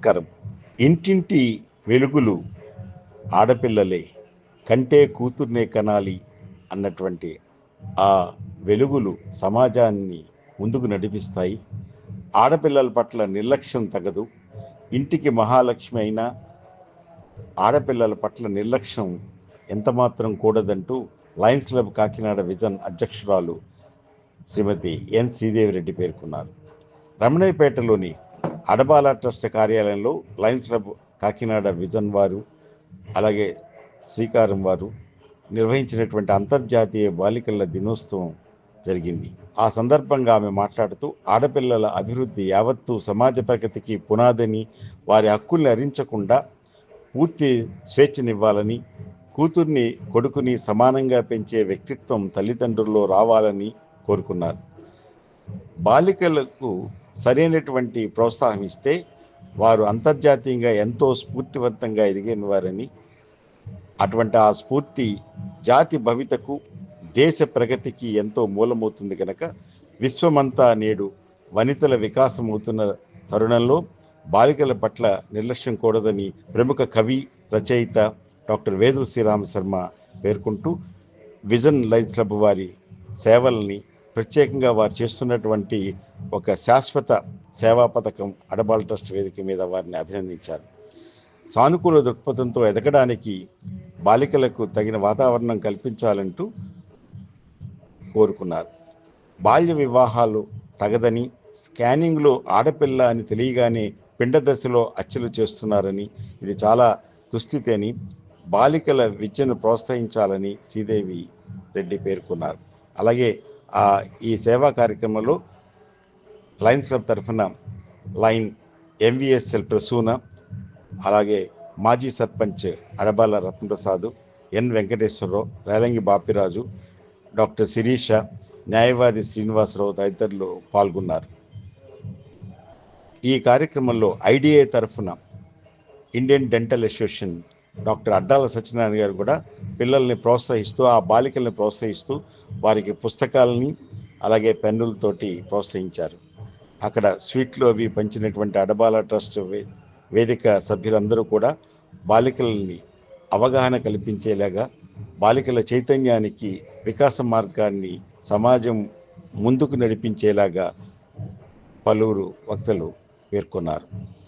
నమస్కారం. ఇంటింటి వెలుగులు ఆడపిల్లలే కంటే కూతుర్నే కనాలి అన్నటువంటి ఆ వెలుగులు సమాజాన్ని ముందుకు నడిపిస్తాయి. ఆడపిల్లల పట్ల నిర్లక్ష్యం తగదు. ఇంటికి మహాలక్ష్మి అయినా ఆడపిల్లల పట్ల నిర్లక్ష్యం ఎంతమాత్రం కూడదంటూ లయన్స్ క్లబ్ కాకినాడ విజన్ అధ్యక్షురాలు శ్రీమతి ఎన్ శ్రీదేవిరెడ్డి పేర్కొన్నారు. రమణయ్యపేటలోని అడబాల ట్రస్ట్ కార్యాలయంలో లయన్స్ క్లబ్ కాకినాడ విజన్ వారు అలాగే శ్రీకారం వారు నిర్వహించినటువంటి అంతర్జాతీయ బాలికల దినోత్సవం జరిగింది. ఆ సందర్భంగా ఆమె మాట్లాడుతూ ఆడపిల్లల అభివృద్ధి యావత్తు సమాజ ప్రగతికి పునాదని వారి హక్కుల్ని అరించకుండా పూర్తి స్వేచ్ఛనివ్వాలని కూతుర్ని కొడుకుని సమానంగా పెంచే వ్యక్తిత్వం తల్లిదండ్రుల్లో రావాలని కోరుకున్నారు. బాలికలకు సరైనటువంటి ప్రోత్సాహం ఇస్తే వారు అంతర్జాతీయంగా ఎంతో స్ఫూర్తివంతంగా ఎదిగిన వారని అటువంటి ఆ స్ఫూర్తి జాతి భవితకు దేశ ప్రగతికి ఎంతో మూలమవుతుంది కనుక విశ్వమంతా నేడు వనితల వికాసం అవుతున్న తరుణంలో బాలికల పట్ల నిర్లక్ష్యం కూడదని ప్రముఖ కవి రచయిత డాక్టర్ వేదు శ్రీరామ శర్మ పేర్కొంటూ విజన్ లైన్స్ క్లబ్ వారి సేవల్ని ప్రత్యేకంగా వారు చేస్తున్నటువంటి ఒక శాశ్వత సేవా పథకం అడబాల్ ట్రస్ట్ వేదిక మీద వారిని అభినందించారు. సానుకూల దృక్పథంతో ఎదగడానికి బాలికలకు తగిన వాతావరణం కల్పించాలంటూ కోరుకున్నారు. బాల్య వివాహాలు తగదని స్కానింగ్లో ఆడపిల్ల అని తెలియగానే పిండ దశలో అచ్చలు చేస్తున్నారని ఇది చాలా దుస్థితి అని బాలికల విద్యను ప్రోత్సహించాలని శ్రీదేవి రెడ్డి పేర్కొన్నారు. అలాగే ఈ సేవా కార్యక్రమంలో లయన్స్ క్లబ్ తరఫున లైన్ ఎంవిఎస్ఎల్ ప్రసూన అలాగే మాజీ సర్పంచ్ అడబాల రత్నప్రసాద్ ఎన్ వెంకటేశ్వరరావు రైలంగి బాపిరాజు డాక్టర్ శిరీష న్యాయవాది శ్రీనివాసరావు తదితరులు పాల్గొన్నారు. ఈ కార్యక్రమంలో ఐడిఏ తరఫున Indian dental association doctor Addala Satyanarayana garu కూడా పిల్లల్ని ప్రోత్సహిస్తూ ఆ బాలికల్ని ప్రోత్సహిస్తూ వారికి పుస్తకాలని అలాగే పెన్నులతోటి ప్రోత్సహించారు. అక్కడ స్వీట్లు అవి పంచినటువంటి అడబాల ట్రస్ట్ వే- వేదిక సభ్యులందరూ కూడా బాలికలని అవగాహన కల్పించేలాగా బాలికల చైతన్యానికి వికాస మార్గాన్ని సమాజం ముందుకు నడిపించేలాగా పలువురు వక్తలు పేర్కొన్నారు.